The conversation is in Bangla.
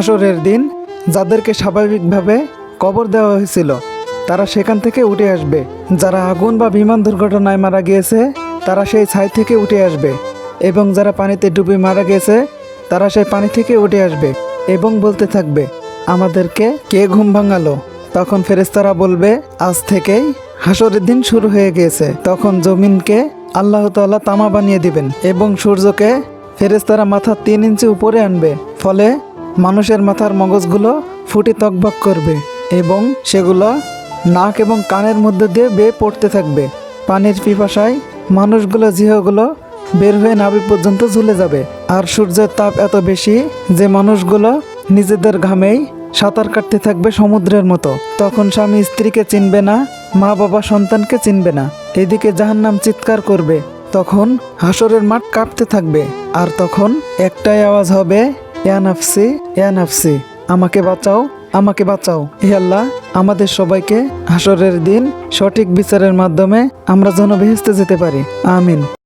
হাসরের দিন যাদেরকে স্বাভাবিকভাবে কবর দেওয়া হয়েছিল, তারা সেখান থেকে উঠে আসবে। যারা আগুন বা বিমান দুর্ঘটনায় মারা গিয়েছে, তারা সেই ছাই থেকে উঠে আসবে। এবং যারা পানিতে ডুবে মারা গেছে, তারা সেই পানি থেকে উঠে আসবে এবং বলতে থাকবে, আমাদেরকে কে ঘুম ভাঙালো? তখন ফেরেস্তারা বলবে, আজ থেকেই হাসরের দিন শুরু হয়ে গিয়েছে। তখন জমিনকে আল্লাহ তামা বানিয়ে দিবেন এবং সূর্যকে ফেরেস্তারা মাথা তিন ইঞ্চি উপরে আনবে। ফলে মানুষের মাথার মগজগুলো ফুটে তকবক করবে এবং সেগুলো নাক এবং কানের মধ্যে দিয়ে বেয়ে পড়তে থাকবে। পানির পিপাসায় মানুষগুলো জিহগুলো বের হয়ে নাভি পর্যন্ত ঝুলে যাবে। আর সূর্যের তাপ এত বেশি যে মানুষগুলো নিজেদের ঘামেই সাঁতার কাটতে থাকবে সমুদ্রের মতো। তখন স্বামী স্ত্রীকে চিনবে না মা বাবা সন্তানকে চিনবে না। এদিকে জাহান্নাম চিৎকার করবে, তখন হাসরের মাঠ কাঁপতে থাকবে। আর তখন একটাই আওয়াজ হবে ইয়া নাফসি ইয়া নাফসি, আমাকে বাঁচাও আমাকে বাঁচাও। হে আল্লাহ, আমাদের সবাইকে হাসরের দিন সঠিক বিচারের মাধ্যমে আমরা যেন বেহেস্তে যেতে পারি। আমিন।